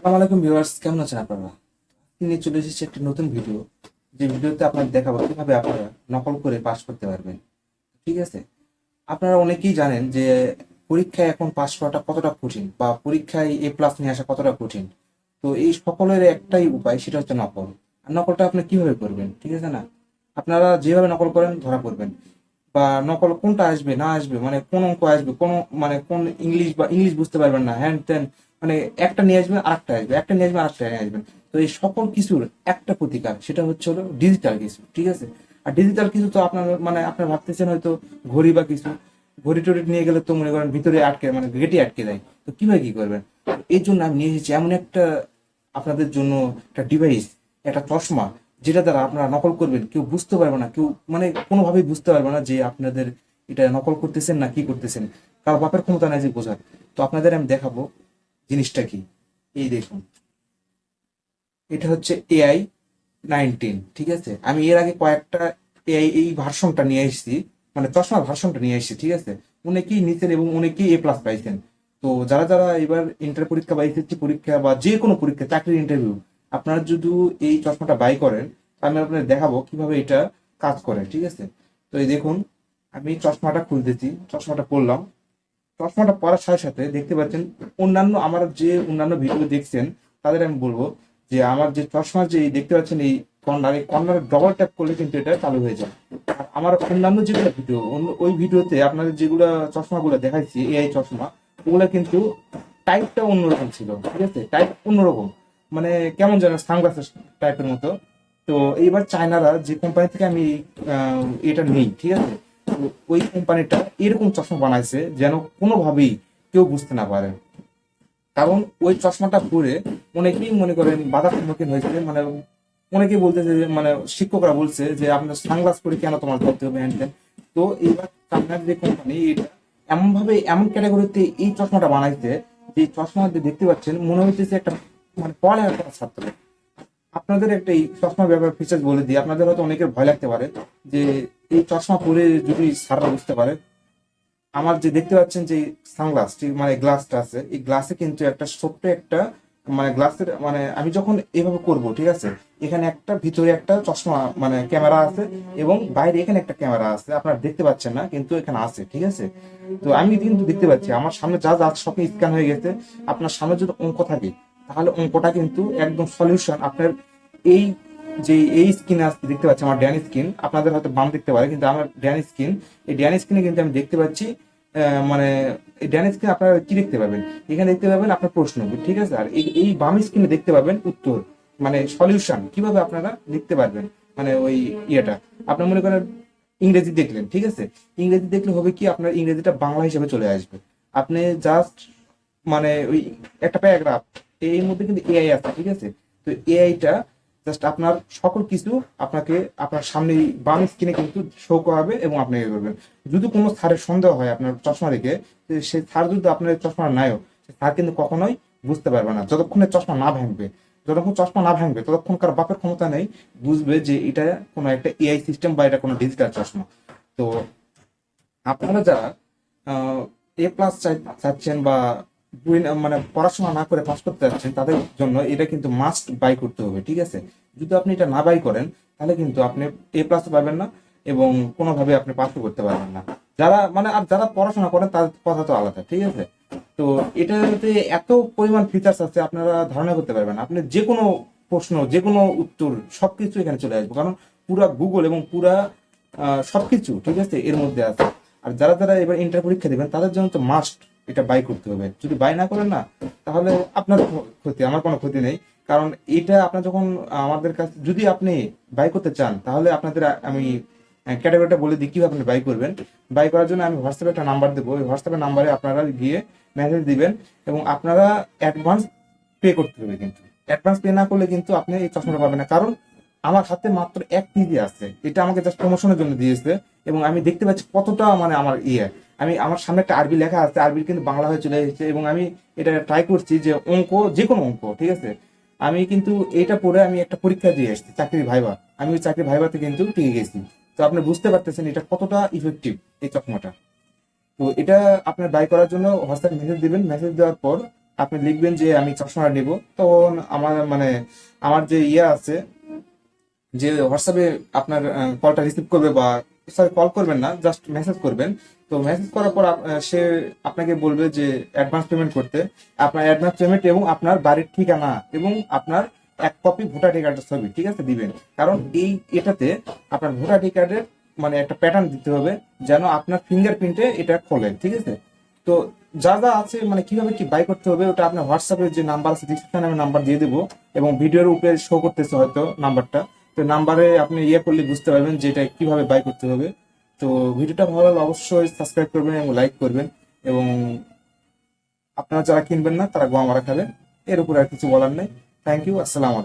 আসসালামু আলাইকুম ভিউয়ার্স, কেমন আছেন আপনারা? চলে একটি নতুন ভিডিও। যে ভিডিওতে দেখাবো কীভাবে আপনারা নকল করে পাস করতে পারবেন। ঠিক আছে? আপনারা অনেকেই জানেন যে পরীক্ষায় এখন পাশ করাটা কতটা কঠিন বা পরীক্ষায় এ প্লাস নিয়ে আসা কতটা কঠিন। তো এই সকলের একটাই উপায়, সেটা হচ্ছে নকল। আর নকলটা আপনি কীভাবে করবেন? ঠিক আছে না? আপনারা যেভাবে নকল করেন, ধরা পড়বেন। বা নকল কোনটা আসবে, না আসবে মানে কোন অঙ্ক আসবে, কোন মানে কোন ইংলিশ বা, ইংলিশ বুঝতে পারবেন না। হ্যান্ড ত্যান মানে একটা নিয়ে আসবেন আরেকটা আসবে, একটা নিয়ে আসবেন আরেকটা নিয়ে আসবেন তো এই সকল কিছুর একটা প্রতিকার, সেটা হচ্ছে হলো ডিজিটাল কিছু, ঠিক আছে? আর ডিজিটাল কিছু তো আপনার মানে আপনার ভাবতেছেন হয়তো ঘড়ি বা কিছু। ঘড়ি টড়ি নিয়ে গেলে তো মনে করেন ভিতরে আটকে মানে গেটে আটকে যায়। তো কীভাবে কি করবেন? এই জন্য আমি নিয়ে এসেছি এমন একটা আপনাদের জন্য একটা ডিভাইস একটা চশমা, যেটা দ্বারা আপনারা নকল করবেন। কেউ বুঝতে পারবে না, কেউ মানে কোনোভাবেই বুঝতে পারবে না যে আপনাদের এটা নকল করতেছেন না কি করতেছেন। কারও বাপের ক্ষমতা নাই যে বোঝার। তো আপনাদের আমি দেখাবো। জিনিসটা কি? এই দেখুন। এটা হচ্ছে এআই নাইনটিন ঠিক আছে? আমি এর আগে কয়েকটা এআই এই ভার্সনটা নিয়ে এসেছি মানে চশমার ভার্সনটা নিয়ে এসেছি, ঠিক আছে? অনেকেই নিতেন এবং অনেকেই এ প্লাস পাইছেন। তো যারা যারা এবার ইন্টার পরীক্ষা বা এসএসসি পরীক্ষা বা যে কোনো পরীক্ষা, চাকরির ইন্টারভিউ আপনারা যদি এই চশমাটা বাই করেন আমি আপনাদের দেখাবো কীভাবে এটা কাজ করে, ঠিক আছে? তো এই দেখুন, আমি চশমাটা খুলতেছি, চশমাটা পরলাম। চশমাটা পরার সাথে সাথে দেখতে পাচ্ছেন, অন্যান্য আমার যে অন্যান্য ভিডিও দেখছেন, তাদের আমি বলব যে আমার যে চশমার যে দেখতে পাচ্ছেন এই কর্নার এই কর্নারে ডবল ট্যাপ করলে কিন্তু এটা চালু হয়ে যায়। আর আমার অন্যান্য যেগুলো ভিডিও ওই ভিডিওতে আপনাদের যেগুলো চশমাগুলো দেখাইছি এআই চশমা, ওগুলো কিন্তু টাইপটা অন্যরকম ছিল, ঠিক আছে? টাইপ অন্যরকম। মানে কেমন যেন সানগ্লাসের টাইপের মতো। তো এইবার চায়নারা যে কোম্পানি থেকে আমি এটা নেই, ঠিক আছে? ওই কোম্পানিটা এরকম চশমা বানাইছে যেন কোনোভাবেই কেউ বুঝতে না পারে। কারণ ওই চশমাটা পরে অনেকেই মনে করেন বাধার সম্মুখীন হয়েছে। মানে অনেকেই বলতেছে যে মানে শিক্ষকরা বলছে যে, আপনার সানগ্লাস পরে কেন তোমার ধরতে হবে হ্যান্ড তো এইবার চায়নার যে কোম্পানি, এটা এমন ভাবে এমন ক্যাটাগরিতে এই চশমাটা বানাইছে যে, চশমা দেখতে পাচ্ছেন, মনে হইতেছে একটা মানে পড়ালেখা করা ছাত্র। আপনাদের একটা এই চশমা ব্যবহার ফিচার বলে দিই। আপনাদের হয়তো অনেকের ভয় লাগতে পারে যে এই চশমা পরে যদি সাররা বুঝতে পারে, আমার যে দেখতে পাচ্ছেন যে সানগ্লাস মানে গ্লাসটা আছে, এই গ্লাসে কিন্তু একটা ছোট্ট একটা মানে গ্লাসের মানে আমি যখন এভাবে করব, ঠিক আছে? এখানে একটা, ভিতরে একটা চশমা মানে ক্যামেরা আছে এবং বাইরে এখানে একটা ক্যামেরা আছে, আপনারা দেখতে পাচ্ছেন না, কিন্তু এখানে আছে, ঠিক আছে? তো আমি কিন্তু দেখতে পাচ্ছি, আমার সামনে যা যা সব স্ক্যান হয়ে গেছে, আপনার সামনে যদি অঙ্ক থাকে, তাহলে অঙ্কটা কিন্তু একদম সলিউশন আপনার এই যে এই স্কিন দেখতে পাচ্ছি, আমার ড্যান স্কিন আপনাদের হয়তো বাম দেখতে পারে, কিন্তু আমার ড্যান স্কিন এই ড্যান স্কিনে কিন্তু আমি দেখতে পাচ্ছি মানে এই ড্যান স্কিনে আপনারা কি দেখতে পাবেন? এখানে দেখতে পাবেন আপনার প্রশ্ন ঠিক আছে? আর এই- এই বাম স্কিনে দেখতে পাবেন উত্তর মানে সলিউশন কীভাবে আপনারা লিখতে পারবেন মানে ওই ইয়েটা। আপনার মনে করেন ইংরেজি দেখলেন, ঠিক আছে? ইংরেজি দেখলে হবে কি, আপনার ইংরেজিটা বাংলা হিসেবে চলে আসবে। আপনি জাস্ট মানে ওই একটা প্যারাগ্রাফ এর মধ্যে কিন্তু এআই আছে, ঠিক আছে? তো এআইটা জাস্ট আপনার সকল কিছু আপনাকে আপনার সামনে বাম স্ক্রিনে কিন্তু শো করাবে এবং আপনি ইয়ে করবেন। যদি কোনো স্যারের সন্দেহ হয় আপনার চশমা দেখে সে স্যার যদি আপনার চশমা নায়ও সে স্যার কিন্তু কখনোই বুঝতে পারবে না। যতক্ষণে চশমা না ভাঙবে, যতক্ষণ চশমা না ভাঙবে, ততক্ষণ কার বাপের ক্ষমতা নেই বুঝবে যে এটা কোনো একটা এআই সিস্টেম বা এটা কোনো ডিজিটাল চশমা। তো আপনারা যারা এ প্লাস চাচ্ছেন বা মানে পড়াশোনা না করে পাস করতে যাচ্ছেন, তাদের জন্য এটা কিন্তু মাস্ট বাই করতে হবে, ঠিক আছে? যদি আপনি এটা না বাই করেন, তাহলে কিন্তু আপনি এ প্লাস পাবেন না এবং কোনোভাবে আপনি পাস করতে পারবেন না। যারা মানে আর যারা পড়াশোনা করেন, তাদের কথা তো আলাদা, ঠিক আছে? তো এটাতে এত পরিমাণ ফিচার্স আছে, আপনারা ধারণা করতে পারবেন। আপনি যে কোনো প্রশ্ন যে কোনো উত্তর, সবকিছু এখানে চলে আসবে, কারণ পুরা গুগল এবং পুরা সবকিছু, ঠিক আছে, এর মধ্যে আছে। আর যারা যারা এবার ইন্টার পরীক্ষা দেবেন, তাদের জন্য তো মাস্ট এটা বাই করতে হবে। যদি বাই না করেন না, তাহলে আপনার ক্ষতি, আমার কোনো ক্ষতি নেই। কারণ এটা আপনার যখন, আমাদের কাছে, যদি আপনি বাই করতে চান, তাহলে আপনাদের আমি ক্যাটাগরিটা বলে দিই, কীভাবে আপনি বাই করবেন। বাই করার জন্য আমি হোয়াটসঅ্যাপে একটা নাম্বার দেবো। ওই হোয়াটসঅ্যাপের নাম্বারে আপনারা গিয়ে মেসেজ দিবেন এবং আপনারা অ্যাডভান্স পে করতে হবে কিন্তু। অ্যাডভান্স পে না করলে কিন্তু আপনি এই চশমাটা পাবেন না। কারণ আমার হাতে মাত্র এক কেজি আছে। এটা আমাকে জাস্ট প্রমোশনের জন্য দিয়েছে এবং আমি দেখতে পাচ্ছি কতটা মানে আমার ইয়ে। আমি, আমার সামনে একটা আরবি লেখা আছে, আরবির কিন্তু বাংলা হয়ে চলে এসেছে এবং আমি এটা ট্রাই করছি যে অঙ্ক যে কোনো অঙ্ক, ঠিক আছে? আমি কিন্তু এটা পড়ে আমি একটা পরীক্ষা দিয়ে এসেছি চাকরি ভাইবা। আমি ওই চাকরি ভাইবাতে কিন্তু টিকে গেছি। তো আপনি বুঝতে পারতেছেন এটা কতটা ইফেক্টিভ এই চশমাটা তো এটা আপনার বাই করার জন্য হোয়াটসঅ্যাপ মেসেজ দিবেন। মেসেজ দেওয়ার পর আপনি লিখবেন যে আমি চশমাটা নিব। তখন আমার মানে আমার যে ইয়ে আছে, যে হোয়াটসঅ্যাপে আপনার কলটা রিসিভ করবে বা সরি কল করবেন না জাস্ট মেসেজ করবেন। তো মেসেজ করার পর সে আপনাকে বলবে যে অ্যাডভান্স পেমেন্ট করতে। আপনার অ্যাডভান্স পেমেন্ট এবং আপনার বাড়ির ঠিকানা এবং আপনার এক কপি ভোটার কার্ডের ছবি, ঠিক আছে, দিবেন। কারণ এই এটাতে আপনার ভোটার কার্ডের মানে একটা প্যাটার্ন দিতে হবে যেন আপনার ফিঙ্গারপ্রিন্টে এটা খোলে, ঠিক আছে? তো যা যা আছে মানে কীভাবে কি বাই করতে হবে, ওটা আপনার হোয়াটসঅ্যাপে যে নাম্বার আছে ডিসক্রিপশনে আমি নাম্বার দিয়ে দেবো এবং ভিডিওর উপরে শো করতেছে হয়তো নাম্বারটা তো নাম্বারে আপনি ইয়ে করলে বুঝতে পারবেন যে এটা কীভাবে বাই করতে হবে। তো ভিডিওটা ভালো লাগলে অবশ্যই সাবস্ক্রাইব করবেন এবং লাইক করবেন এবং আপনারা যারা কিনবেন না, তারা গোয়া মারা খাবেন। এর উপরে আর কিছু বলার নেই। থ্যাংক ইউ আসসালাম